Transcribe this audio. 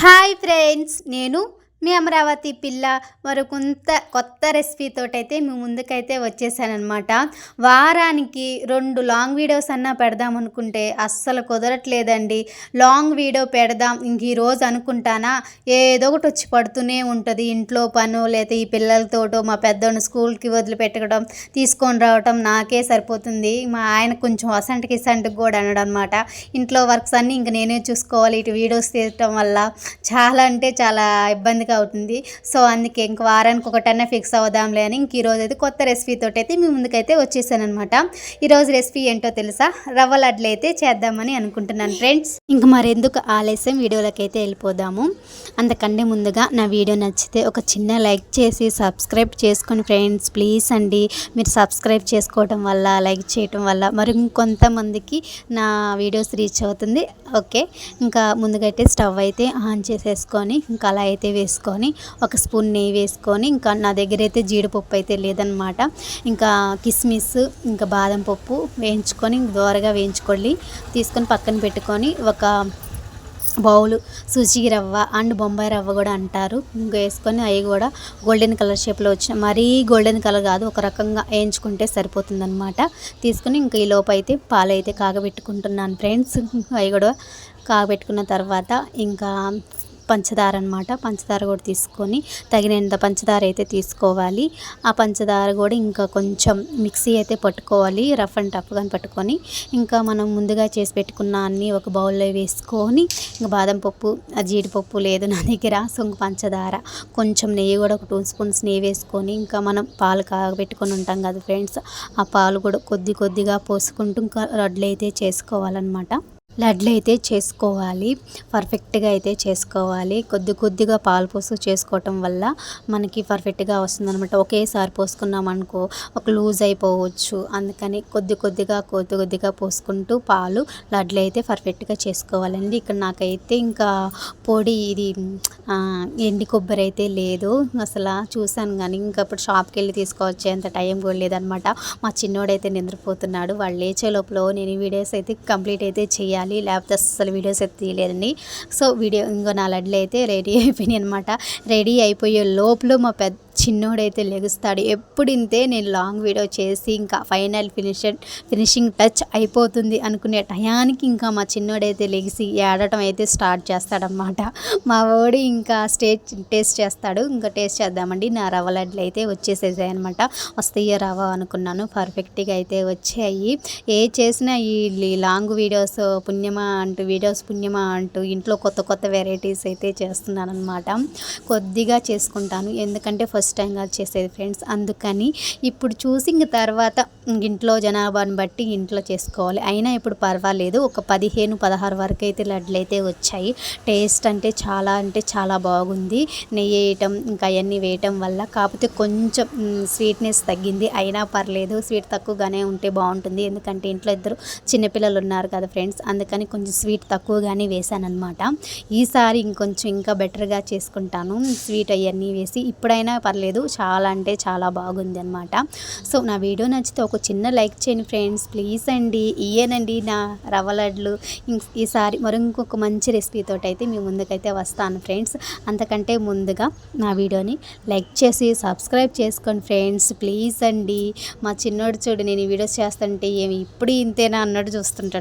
Hi friends నేను మీ అమరావతి పిల్ల మరొకంత కొత్త రెసిపీతో అయితే మీ ముందుకైతే వచ్చేసానమాట వారానికి రెండు లాంగ్ వీడియోస్ అన్నా పెడదాం అనుకుంటే అస్సలు కుదరట్లేదండి. లాంగ్ వీడియో పెడదాం ఇంక ఈరోజు అనుకుంటానా? ఏదో ఒకటి వచ్చి పడుతూనే ఉంటుంది. ఇంట్లో పను లేదా ఈ పిల్లలతోటో మా పెద్దోని స్కూల్కి వదిలిపెట్టడం తీసుకొని రావటం నాకే సరిపోతుంది. మా ఆయన కొంచెం అసంటికి ఇసంటికి కూడా అనడం అనమాట ఇంట్లో వర్క్స్ అన్నీ ఇంక నేనే చూసుకోవాలి. ఇటు వీడియోస్ తీయటం వల్ల చాలా అంటే చాలా ఇబ్బంది ఈజీగా అవుతుంది. సో అందుకే ఇంక వారానికి ఒకటన్నా ఫిక్స్ అవుదాంలే అని ఇంక ఈరోజు అయితే కొత్త రెసిపీతో అయితే మీ ముందుకైతే వచ్చేసాను అనమాట ఈరోజు రెసిపీ ఏంటో తెలుసా? రవ్వ లడ్లు అయితే చేద్దామని అనుకుంటున్నాను ఫ్రెండ్స్. ఇంక మరెందుకు ఆలస్యం? వీడియోలోకి అయితే వెళ్ళిపోదాము. అంతకంటే ముందుగా నా వీడియో నచ్చితే ఒక చిన్న లైక్ చేసి సబ్స్క్రైబ్ చేసుకొని ఫ్రెండ్స్ ప్లీజ్ అండి. మీరు సబ్స్క్రైబ్ చేసుకోవడం వల్ల లైక్ చేయటం వల్ల మరి ఇంకొంతమందికి నా వీడియోస్ రీచ్ అవుతుంది. ఓకే. ఇంకా ముందుగా అయితే స్టవ్ అయితే ఆన్ చేసేసుకొని ఇంకా అలా అయితే వేసుకొని వేసుకొని ఒక స్పూన్ నెయ్యి వేసుకొని ఇంకా నా దగ్గర అయితే జీడిపప్పు అయితే లేదనమాట ఇంకా కిస్మిస్ ఇంకా బాదం పప్పు వేయించుకొని దోరగా వేయించుకోండి. తీసుకొని పక్కన పెట్టుకొని ఒక బౌలు సుజీ రవ్వ అండ్ బొంబాయి రవ్వ కూడా అంటారు. ఇంకా వేసుకొని అవి కూడా గోల్డెన్ కలర్ షేప్లో వచ్చిన మరీ గోల్డెన్ కలర్ కాదు ఒక రకంగా వేయించుకుంటే సరిపోతుందన్నమాట. తీసుకొని తీసుకుని ఇంకా ఈ లోపు అయితే పాలు అయితే కాగబెట్టుకుంటున్నాను ఫ్రెండ్స్. అవి కూడా కాగబెట్టుకున్న తర్వాత ఇంకా పంచదార అనమాట పంచదార కూడా తీసుకొని తగినంత పంచదార అయితే తీసుకోవాలి. ఆ పంచదార కూడా ఇంకా కొంచెం మిక్సీ అయితే పట్టుకోవాలి. రఫ్ అండ్ టఫ్గా పట్టుకొని ఇంకా మనం ముందుగా చేసి పెట్టుకున్న అన్ని ఒక బౌల్లో వేసుకొని ఇంకా బాదం పప్పు జీడిపప్పు లేదు నా దగ్గర సొంగు పంచదార. కొంచెం నెయ్యి కూడా ఒక టూ స్పూన్స్ నెయ్యి వేసుకొని ఇంకా మనం పాలు కాగబెట్టుకొని ఉంటాం కదా ఫ్రెండ్స్ ఆ పాలు కూడా కొద్ది కొద్దిగా పోసుకుంటూ ఇంకా రడ్లు అయితే చేసుకోవాలన్నమాట. లడ్లు అయితే చేసుకోవాలి పర్ఫెక్ట్గా అయితే చేసుకోవాలి. కొద్ది కొద్దిగా పాలు పోసు చేసుకోవటం వల్ల మనకి పర్ఫెక్ట్గా వస్తుందనమాట ఒకేసారి పోసుకున్నాం అనుకో ఒక లూజ్ అయిపోవచ్చు. అందుకని కొద్ది కొద్దిగా కొద్ది కొద్దిగా పోసుకుంటూ పాలు లడ్లు అయితే పర్ఫెక్ట్గా చేసుకోవాలండి. ఇక్కడ నాకైతే ఇంకా పొడి ఇది ఎండి కొబ్బరి అయితే లేదు. అసలు చూశాను కానీ ఇంకా ఇప్పుడు షాప్కి వెళ్ళి తీసుకోవచ్చే అంత టైం కూడా లేదనమాట మా చిన్నోడైతే నిద్రపోతున్నాడు. వాళ్ళు లేచే లోపల నేను వీడియోస్ అయితే కంప్లీట్ అయితే చేయాలి. చేయాలి లేకపోతే అస్సలు వీడియోస్ అయితే తీయలేదండి సో వీడియో ఇంకో నా లడ్లు అయితే రెడీ అయిపోయినాయి అనమాట రెడీ అయిపోయే లోపల మా పెద్ద చిన్నోడైతే లెగుస్తాడు. ఎప్పుడు ఇంతే నేను లాంగ్ వీడియో చేసి ఇంకా ఫైనల్ ఫినిష్ ఫినిషింగ్ టచ్ అయిపోతుంది అనుకునే టయానికి ఇంకా మా చిన్నోడైతే లెగిసి ఏడటం అయితే స్టార్ట్ చేస్తాడనమాట మా ఓడి ఇంకా స్టేట్ టేస్ట్ చేస్తాడు. ఇంకా టేస్ట్ చేద్దామండి. నా రవ్వ లడ్లు అయితే వచ్చేసేసాయి అనమాట వస్తాయో రవ్వ అనుకున్నాను. పర్ఫెక్ట్గా అయితే వచ్చాయి. ఏ చేసినా ఈ లాంగ్ వీడియోస్ పుణ్యమా అంటూ వీడియోస్ పుణ్యమా అంటూ ఇంట్లో కొత్త కొత్త వెరైటీస్ అయితే చేస్తున్నాను అనమాట కొద్దిగా చేసుకుంటాను. ఎందుకంటే ఫస్ట్ ఫస్ట్ టైం కాదు చేసేది ఫ్రెండ్స్. అందుకని ఇప్పుడు చూసి ఇంక తర్వాత ఇంట్లో జనాభాని బట్టి ఇంట్లో చేసుకోవాలి. అయినా ఇప్పుడు పర్వాలేదు. ఒక పదిహేను పదహారు వరకు అయితే లడ్లు అయితే వచ్చాయి. టేస్ట్ అంటే చాలా అంటే చాలా బాగుంది. నెయ్యి వేయటం ఇంకా అవన్నీ వేయటం వల్ల కాకపోతే కొంచెం స్వీట్నెస్ తగ్గింది. అయినా పర్లేదు. స్వీట్ తక్కువగానే ఉంటే బాగుంటుంది. ఎందుకంటే ఇంట్లో ఇద్దరు చిన్నపిల్లలు ఉన్నారు కదా ఫ్రెండ్స్. అందుకని కొంచెం స్వీట్ తక్కువగానే వేసాను ఈసారి ఇంకొంచెం ఇంకా బెటర్గా చేసుకుంటాను. స్వీట్ అవన్నీ వేసి ఇప్పుడైనా పర్లేదు చాలా అంటే చాలా బాగుంది అనమాట సో నా వీడియో నచ్చితే ఒక చిన్న లైక్ చేయండి ఫ్రెండ్స్. ప్లీజ్ అండి. ఇయ్యనండి నా రవ్వ లడ్లు. ఈసారి మరి ఇంకొక మంచి రెసిపీతో అయితే మీ ముందుకైతే వస్తాను ఫ్రెండ్స్. అంతకంటే ముందుగా నా వీడియోని లైక్ చేసి సబ్స్క్రైబ్ చేసుకోండి ఫ్రెండ్స్. ప్లీజ్ అండి. మా చిన్నోడు చూడు నేను ఈ వీడియోస్ చేస్తుంటే ఏమి ఇప్పుడు ఇంతేనా అన్నట్టు చూస్తుంటాడు.